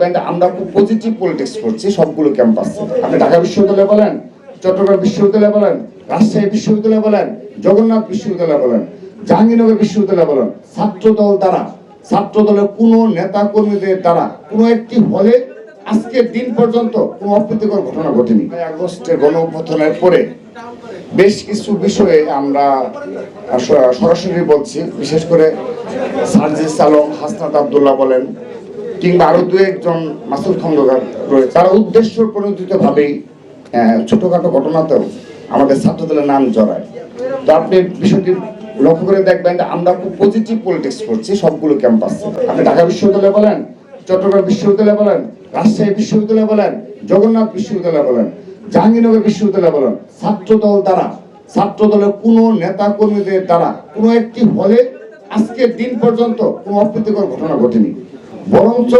দেখবেন আমরা খুব পজিটিভ পলিটিক্স করছি সবগুলো ক্যাম্পাসে আপনি ঢাকা বিশ্ববিদ্যালয় বলেন, চট্টগ্রাম বিশ্ববিদ্যালয় বলেন, রাজশাহী বিশ্ববিদ্যালয় বলেন, জগন্নাথ বিশ্ববিদ্যালয় বলেন, জাহাঙ্গীরনগর বিশ্ববিদ্যালয় বলেন দ্বারা নেতা কর্মীদের দ্বারা একটি হলে আজকের দিন পর্যন্ত কোনো অপ্রীতিকর ঘটনা ঘটেনি। আগস্টের গণ অভ্যুত্থানের পরে বেশ কিছু বিষয়ে আমরা সরাসরি বলছি। বিশেষ করে সার্জিস আলম, হাসনাত আবদুল্লাহ বলেন কিংবা আরও দু একজন মাসুদ খন্দকার রয়েছে। তারা উদ্দেশ্য প্রণোদিত ভাবেই ছোটখাটো ঘটনাতেও আমাদের ছাত্রদলের নাম জড়ায়। তো আপনি বিষয়টি লক্ষ্য করে দেখবেন যে আমরা খুব পজিটিভ পলিটিক্স করছি সবগুলো ক্যাম্পাসে আপনি ঢাকা বিশ্ববিদ্যালয় বলেন, চট্টগ্রাম বিশ্ববিদ্যালয় বলেন, রাজশাহী বিশ্ববিদ্যালয় বলেন, জগন্নাথ বিশ্ববিদ্যালয় বলেন, জাহাঙ্গীরনগর বিশ্ববিদ্যালয় বলেন, ছাত্রদল দ্বারা, ছাত্রদলের কোনো নেতা কর্মীদের দ্বারা কোনো একটি হলে আজকের দিন পর্যন্ত কোনো অপ্রীতিকর ঘটনা ঘটেনি। বরঞ্চ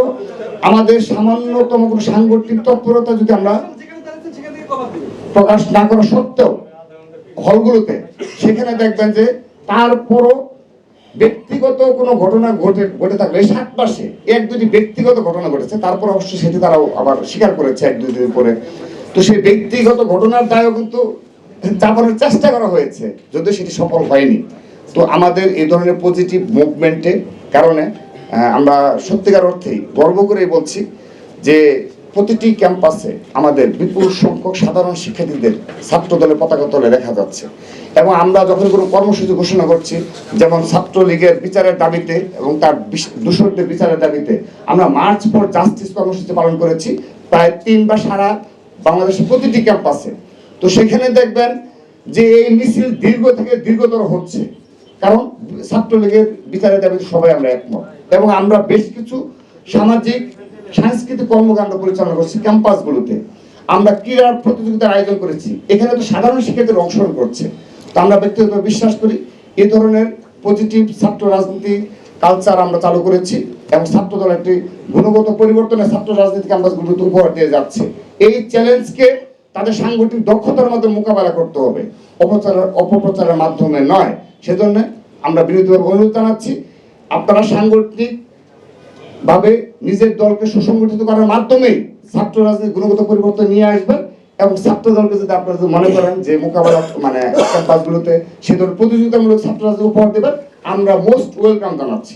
আমাদের সামান্যতম কোনো সাংগঠনিক তৎপরতা যদি আমরা প্রকাশ না করা সত্ত্বেও হলগুলোতে, সেখানে দেখবেন যে তারপরও ব্যক্তিগত কোনো ঘটনা ঘটে ঘটে থাকলে সাত মাসে এক দুটি ব্যক্তিগত ঘটনা ঘটেছে, তারপর অবশ্য সেটি তারাও আবার স্বীকার করেছে এক দুই দিন পরে। তো সেই ব্যক্তিগত ঘটনার দায়ও কিন্তু চাপানোর চেষ্টা করা হয়েছে, যদিও সেটি সফল হয়নি। তো আমাদের এই ধরনের পজিটিভ মুভমেন্টের কারণে আমরা সত্যিকার অর্থেই গর্ব করেই বলছি যে প্রতিটি ক্যাম্পাসে আমাদের বিপুল সংখ্যক সাধারণ শিক্ষার্থীদের ছাত্র দলের পতাকা তলে দেখা যাচ্ছে। এবং আমরা যখন কোনো কর্মসূচি ঘোষণা করছি, যেমন ছাত্রলীগের বিচারের দাবিতে এবং তার দূষণদের বিচারের দাবিতে, আমরা মার্চ ফর জাস্টিস কর্মসূচি পালন করেছি প্রায় তিন বা সারা বাংলাদেশের প্রতিটি ক্যাম্পাসে। তো সেখানে দেখবেন যে এই মিছিল দীর্ঘ থেকে দীর্ঘতর হচ্ছে। কারণ ছাত্রলীগের বিচারের দাবিতে সবাই আমরা একমত। এবং আমরা বেশ কিছু সামাজিক, সাংস্কৃতিক কর্মকাণ্ড পরিচালনা করছি ক্যাম্পাসগুলোতে। আমরা ক্রীড়ার প্রতিযোগিতার আয়োজন করেছি। এখানে তো সাধারণ শিক্ষার্থীরা অংশগ্রহণ করছে। তো আমরা ব্যক্তিগত বিশ্বাস করি, এ ধরনের পজিটিভ ছাত্র রাজনীতি কালচার আমরা চালু করেছি এবং ছাত্র দল একটি গুণগত পরিবর্তনে ছাত্র রাজনীতি ক্যাম্পাসগুলোতে উপহার দিয়ে যাচ্ছে। এই চ্যালেঞ্জকে তাদের সাংগঠনিক দক্ষতার মাধ্যমে মোকাবেলা করতে হবে। অপপ্রচারের অপপ্রচারের মাধ্যমে নয়। সেজন্য আমরা বিরোধীভাবে অনুরোধ জানাচ্ছি, আপনারা সাংগঠনিক ভাবে নিজের দলকে সুসংগঠিত করার মাধ্যমে ছাত্র রাজনীতি গুণগত পরিবর্তন নিয়ে আসবেন এবং ছাত্র দলকে যদি আপনারা যদি মনে করেন যে মোকাবেলা মানে ক্যাম্পাসগুলোতে সে ধরনের প্রতিযোগিতামূলক ছাত্র রাজনীতি উপহার দেবেন, আমরা মোস্ট ওয়েলকাম জানাচ্ছি।